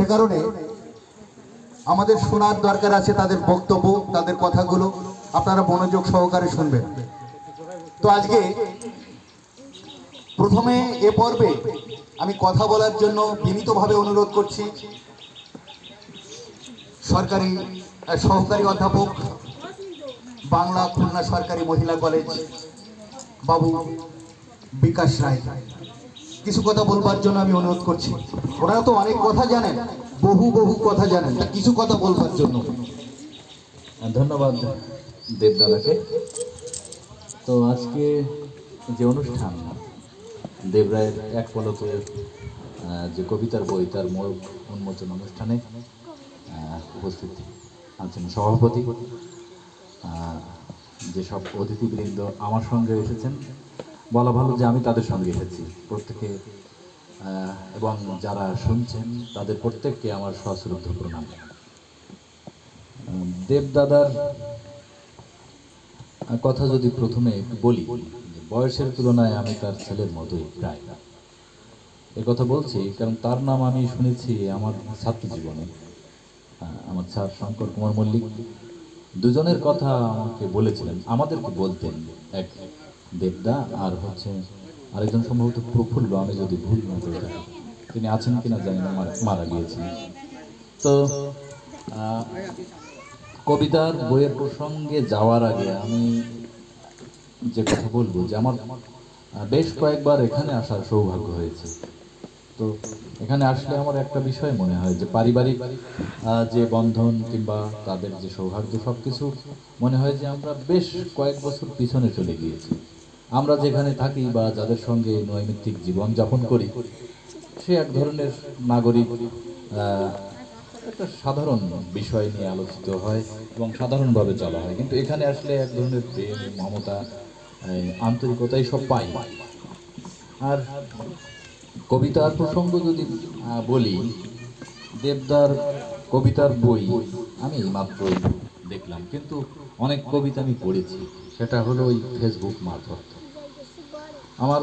সে কারণে আমাদের শোনার দরকার আছে তাদের বক্তব্য, তাদের কথাগুলো। আপনারা মনোযোগ সহকারে শুনবেন। তো আজকে প্রথমে এ পর্বে আমি কথা বলার জন্য বিনীতভাবে অনুরোধ করছি। সরকারি সহকারী অধ্যাপক, বাংলা খুলনা সরকারি মহিলা কলেজ, বাবু বিকাশ রায়। কিছু কথা বলবার জন্য আমি অনুরোধ করছি। ওনারা তো অনেক কথা জানেন, বহু বহু কথা জানেন কিছু কথা বলবার জন্য। ধন্যবাদ দেবদাদাকে তো আজকে যে অনুষ্ঠান দেবরায়ের এক পলকের যে কবিতার বই, তার মোড়ক উন্মোচন অনুষ্ঠানে উপস্থিত আছেন সভাপতি। যেসব অতিথিবৃন্দ আমার সঙ্গে এসেছেন বলা ভালো যে আমি তাদের সঙ্গে এসেছি। প্রত্যেকে এবং যারা শুনছেন, তাদের প্রত্যেককে আমার সশ্রদ্ধ প্রণাম। দেবদাদার কথা যদি প্রথমে বলি, বয়সের তুলনায় আমি তার ছেলের মতোই প্রায়। এ কথা বলছি কারণ তার নাম আমি শুনেছি আমার ছাত্র জীবনে। আমার স্যার শঙ্কর কুমার মল্লিক। দুজনের কথা আমাকে বলেছিলেন, আমাদেরকে বলতেন এক দেবদা আর হচ্ছে আরেকজন সম্ভবত প্রফুল্ল, আমি যদি ভুল না করে তিনি আছেন কিনা জানি না, মারা- গিয়েছেন। তো কবিতার বইয়ের প্রসঙ্গে যাওয়ার আগে আমি যে কথা বলব যে আমার বেশ কয়েকবার এখানে আসার সৌভাগ্য হয়েছে। তো এখানে আসলে আমার একটা বিষয় মনে হয় যে পারিবারিক যে বন্ধন কিংবা তাদের যে সৌভাগ্য সব কিছু মনে হয় যে আমরা বেশ কয়েক বছর পিছনে চলে গিয়েছি। আমরা যেখানে থাকি বা যাদের সঙ্গে নৈমিত্তিক জীবন যাপন করি, সে এক ধরনের নাগরিক একটা সাধারণ বিষয় নিয়ে আলোচিত হয় এবং সাধারণভাবে চলা হয়। কিন্তু এখানে আসলে এক ধরনের প্রেম, মমতা আন্তরিকতাই সব পাই। আর কবিতার প্রসঙ্গ যদি বলি, দেবদার কবিতার বই আমি মাত্র দেখলাম। কিন্তু অনেক কবিতা আমি পড়েছি, সেটা হলো ওই ফেসবুক মারফত। আমার